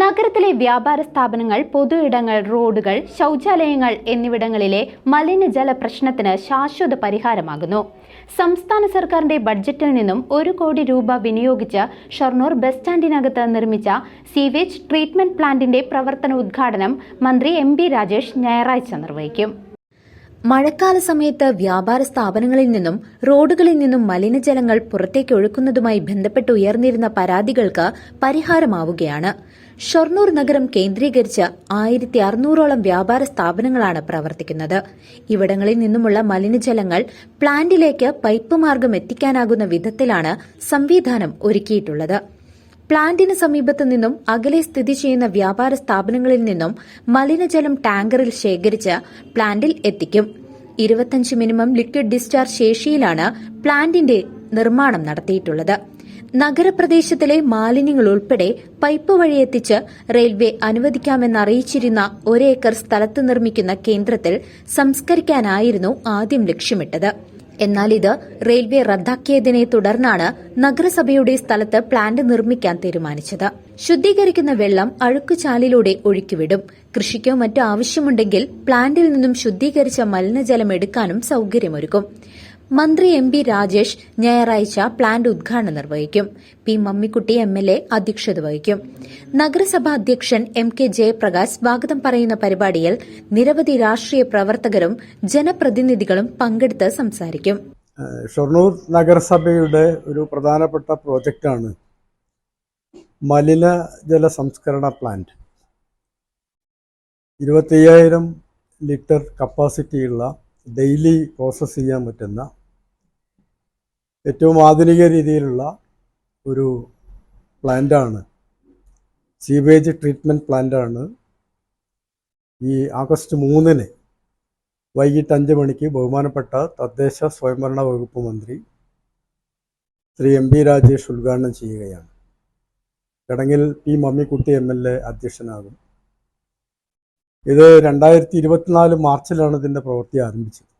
നഗരത്തിലെ വ്യാപാര സ്ഥാപനങ്ങൾ പൊതു ഇടങ്ങൾ റോഡുകൾ ശൗചാലയങ്ങൾ എന്നിവിടങ്ങളിലെ മലിനജല പ്രശ്നത്തിന് ശാശ്വത പരിഹാരമാകുന്നു. സംസ്ഥാന സർക്കാരിന്റെ ബഡ്ജറ്റിൽ നിന്നും ഒരു കോടി രൂപ വിനിയോഗിച്ച് ഷൊർണൂർ ബസ് സ്റ്റാൻഡിനകത്ത് നിർമ്മിച്ച സീവേജ് ട്രീറ്റ്മെന്റ് പ്ലാന്റിന്റെ പ്രവർത്തന ഉദ്ഘാടനം മന്ത്രി എം രാജേഷ് ഞായറാഴ്ച നിർവഹിക്കും. മഴക്കാല സമയത്ത് വ്യാപാര സ്ഥാപനങ്ങളിൽ നിന്നും റോഡുകളിൽ നിന്നും മലിനജലങ്ങൾ പുറത്തേക്ക് ഒഴുക്കുന്നതുമായി ബന്ധപ്പെട്ട് ഉയർന്നിരുന്ന പരാതികൾക്ക് പരിഹാരമാവുകയാണ്. ഷൊർണൂർ നഗരം കേന്ദ്രീകരിച്ച് ആയിരത്തി അറുന്നൂറോളം വ്യാപാര സ്ഥാപനങ്ങളാണ് പ്രവർത്തിക്കുന്നത്. ഇവിടങ്ങളിൽ നിന്നുമുള്ള മലിനജലങ്ങൾ പ്ലാന്റിലേക്ക് പൈപ്പ് മാർഗം എത്തിക്കാനാകുന്ന വിധത്തിലാണ് സംവിധാനം ഒരുക്കിയിട്ടുള്ളത്. പ്ലാന്റിന് സമീപത്ത് നിന്നും അകലെ സ്ഥിതി ചെയ്യുന്ന വ്യാപാര സ്ഥാപനങ്ങളിൽ നിന്നും മലിനജലം ടാങ്കറിൽ ശേഖരിച്ച് പ്ലാന്റിൽ എത്തിക്കും. ഇരുപത്തഞ്ച് മിനിമം ലിക്വിഡ് ഡിസ്ചാർജ് ശേഷിയിലാണ് പ്ലാന്റിന്റെ നിർമ്മാണം നടത്തിയിട്ടുള്ളത്. നഗരപ്രദേശത്തിലെ മാലിന്യങ്ങൾ ഉൾപ്പെടെ പൈപ്പ് വഴി എത്തിച്ച് റെയിൽവേ അനുവദിക്കാമെന്ന് അറിയിച്ചിരുന്ന ഒരേക്കർ സ്ഥലത്ത് നിർമ്മിക്കുന്ന കേന്ദ്രത്തിൽ സംസ്കരിക്കാനായിരുന്നു ആദ്യം ലക്ഷ്യമിട്ടത്. എന്നാൽ ഇത് റെയിൽവേ റദ്ദാക്കിയതിനെ തുടർന്നാണ് നഗരസഭയുടെ സ്ഥലത്ത് പ്ലാന്റ് നിർമ്മിക്കാൻ തീരുമാനിച്ചത്. ശുദ്ധീകരിക്കുന്ന വെള്ളം അഴുക്കുചാലിലൂടെ ഒഴുക്കിവിടും. കൃഷിക്കോ മറ്റോ ആവശ്യമുണ്ടെങ്കിൽ പ്ലാന്റിൽ നിന്നും ശുദ്ധീകരിച്ച മലിനജലം എടുക്കാനും സൌകര്യമൊരുക്കും. മന്ത്രി എം പി രാജേഷ് ഞായറാഴ്ച പ്ലാന്റ് ഉദ്ഘാടനം നിർവഹിക്കും. P Mammikutty M L A അധ്യക്ഷത വഹിക്കും. നഗരസഭാ അധ്യക്ഷൻ എം കെ ജയപ്രകാശ് സ്വാഗതം പറയുന്ന പരിപാടിയിൽ നിരവധി രാഷ്ട്രീയ പ്രവർത്തകരും ജനപ്രതിനിധികളും പങ്കെടുത്ത് സംസാരിക്കും. ഷൊർണൂർ നഗരസഭയുടെ ഒരു പ്രധാനപ്പെട്ട പ്രോജക്റ്റാണ് മലിനജല സംസ്കരണ പ്ലാന്റ്. ഇരുപത്തയ്യായിരം ലിറ്റർ കപ്പാസിറ്റിയുള്ള ഡെയിലി പ്രോസസ്സ് ചെയ്യാൻ പറ്റുന്ന ഏറ്റവും ആധുനിക രീതിയിലുള്ള ഒരു പ്ലാന്റാണ്. സീവേജ് ട്രീറ്റ്മെന്റ് പ്ലാന്റാണ്. ഈ ആഗസ്റ്റ് മൂന്നിന് വൈകിട്ട് അഞ്ച് മണിക്ക് ബഹുമാനപ്പെട്ട തദ്ദേശ സ്വയംഭരണ വകുപ്പ് മന്ത്രി ശ്രീ എം പി രാജേഷ് ഉദ്ഘാടനം ചെയ്യുകയാണ്. ചടങ്ങിൽ P Mammikutty M L A അധ്യക്ഷനാകും. ഇത് രണ്ടായിരത്തി ഇരുപത്തിനാല് മാർച്ചിലാണ് ഇതിന്റെ പ്രവൃത്തി ആരംഭിച്ചത്.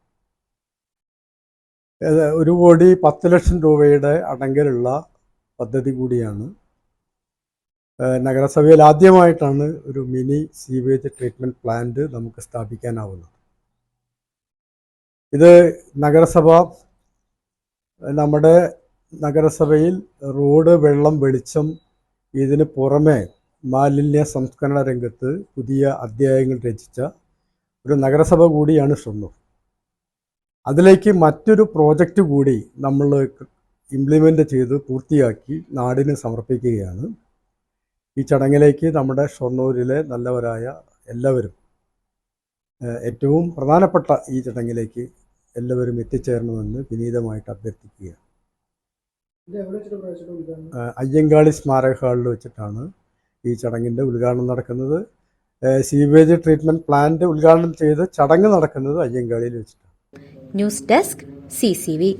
ഒരു കോടി പത്ത് ലക്ഷം രൂപയുടെ അടങ്കലുള്ള പദ്ധതി കൂടിയാണ്. നഗരസഭയിൽ ആദ്യമായിട്ടാണ് ഒരു മിനി സീവേജ് ട്രീറ്റ്മെന്റ് പ്ലാന്റ് നമുക്ക് സ്ഥാപിക്കാനാവുന്നത്. ഇത് നഗരസഭ നമ്മുടെ നഗരസഭയിൽ റോഡ് വെള്ളം വെളിച്ചം ഇതിന് പുറമെ മാലിന്യ സംസ്കരണ രംഗത്ത് പുതിയ അധ്യായങ്ങൾ രചിച്ച ഒരു നഗരസഭ കൂടിയാണ് ഷൊർണൂർ. അതിലേക്ക് മറ്റൊരു പ്രോജക്റ്റ് കൂടി നമ്മൾ ഇംപ്ലിമെന്റ് ചെയ്ത് പൂർത്തിയാക്കി നാടിന് സമർപ്പിക്കുകയാണ്. ഈ ചടങ്ങിലേക്ക് നമ്മുടെ ഷൊർണൂരിലെ നല്ലവരായ എല്ലാവരും ഏറ്റവും പ്രധാനപ്പെട്ട ഈ ചടങ്ങിലേക്ക് എല്ലാവരും എത്തിച്ചേരണമെന്ന് വിനീതമായിട്ട് അഭ്യർത്ഥിക്കുകയാണ്. അയ്യങ്കാളി സ്മാരക ഹാളിൽ വെച്ചിട്ടാണ് ഈ ചടങ്ങിന്റെ ഉദ്ഘാടനം നടക്കുന്നത്. സീവേജ് ട്രീറ്റ്മെന്റ് പ്ലാന്റ് ഉദ്ഘാടനം ചെയ്ത് ചടങ്ങ് നടക്കുന്നത് അയ്യങ്കാളിയിൽ വെച്ചിട്ടാണ്. News desk C